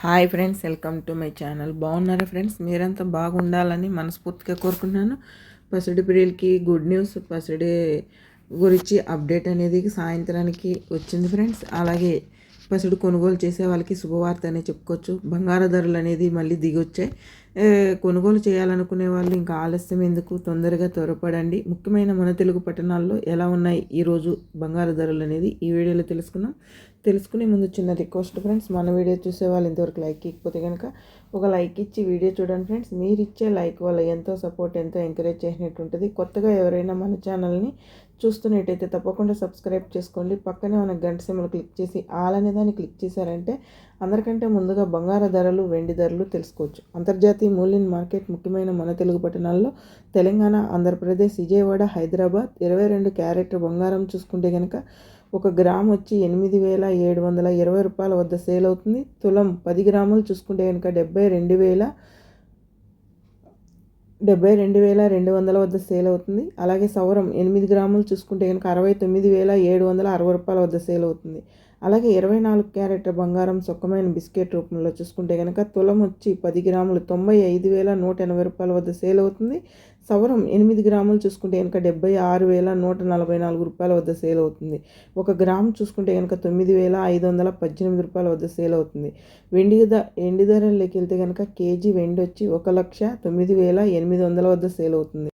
Hi friends welcome to my channel. బాగున్నారా friends? మీరంతా బాగుండాలని మనస్ఫూర్తిగా కోరుకుంటున్నాను. పసిడి పిల్లలకి గుడ్ న్యూస్ పసిడి గురించి అప్డేట్ అనేది సాయంత్రానికి వచ్చింది ఫ్రెండ్స్. అలాగే పసిడి కొనుగోలు చేసే వాళ్ళకి శుభవార్త అనే చెప్పుకోవచ్చు. బంగారు ధరలు అనేది మళ్ళీ దిగొచ్చాయి. కొనుగోలు చేయాలనుకునే వాళ్ళు ఇంకా ఆలస్యం ఎందుకు? తొందరగా త్వరపడండి. ముఖ్యమైన మన తెలుగు పట్టణాల్లో ఎలా ఉన్నాయి ఈరోజు బంగారు ధరలు అనేది? ఈ వీడియోలో తెలుసుకున్నాం తెలుసుకునే ముందు చిన్న రిక్వెస్ట్ ఫ్రెండ్స్ మన వీడియో చూసే వాళ్ళు ఇంతవరకు లైక్ ఇకపోతే కనుక ఒక లైక్ ఇచ్చి వీడియో చూడండి ఫ్రెండ్స్. మీరు ఇచ్చే లైక్ వల్ల ఎంతో సపోర్ట్ ఎంతో ఎంకరేజ్ చేసినట్టు ఉంటుంది. కొత్తగా ఎవరైనా మన ఛానల్ని చూస్తున్నట్టయితే తప్పకుండా సబ్స్క్రైబ్ చేసుకోండి. పక్కనే మన గంట సిమ్మలు క్లిక్ చేసి ఆల్ అనే దాన్ని క్లిక్ చేశారంటే అందరికంటే ముందుగా బంగార ధరలు వెండి ధరలు తెలుసుకోవచ్చు. అంతర్జాతీయ మూల్యం మార్కెట్ ముఖ్యమైన మన తెలుగు పట్టణాల్లో తెలంగాణ ఆంధ్రప్రదేశ్ విజయవాడ హైదరాబాద్ ఇరవై రెండు క్యారెట్ బంగారం చూసుకుంటే కనుక ఒక గ్రామ్ వచ్చి ఎనిమిది వేల ఏడు వందల ఇరవై రూపాయల వద్ద సేల్ అవుతుంది. తులం పది గ్రాములు చూసుకుంటే కనుక డెబ్బై రెండు వేల డెబ్బై రెండు వేల రెండు వందల వద్ద సేల్ అవుతుంది. అలాగే సౌరం ఎనిమిది గ్రాములు చూసుకుంటే కనుక అరవై తొమ్మిది వేల ఏడు వందల అరవై రూపాయల వద్ద సేల్ అవుతుంది. అలాగే ఇరవై నాలుగు క్యారెట్ బంగారం సొక్కమైన బిస్కెట్ రూపంలో చూసుకుంటే కనుక తులం వచ్చి పది గ్రాములు తొంభై ఐదు వేల నూట ఎనభై రూపాయల వద్ద సేల్ అవుతుంది. సవరం ఎనిమిది గ్రాములు చూసుకుంటే కనుక డెబ్బై ఆరు వేల నూట నలభై నాలుగు రూపాయల వద్ద సేల్ అవుతుంది. ఒక గ్రామ్ చూసుకుంటే కనుక తొమ్మిది వేల ఐదు వందల పద్దెనిమిది రూపాయల వద్ద సేల్ అవుతుంది. వెండి ద వెండి ధరలోకి వెళ్తే కనుక కేజీ వెండి వచ్చి ఒక లక్ష తొమ్మిది వేల ఎనిమిది వందల వద్ద సేల్ అవుతుంది.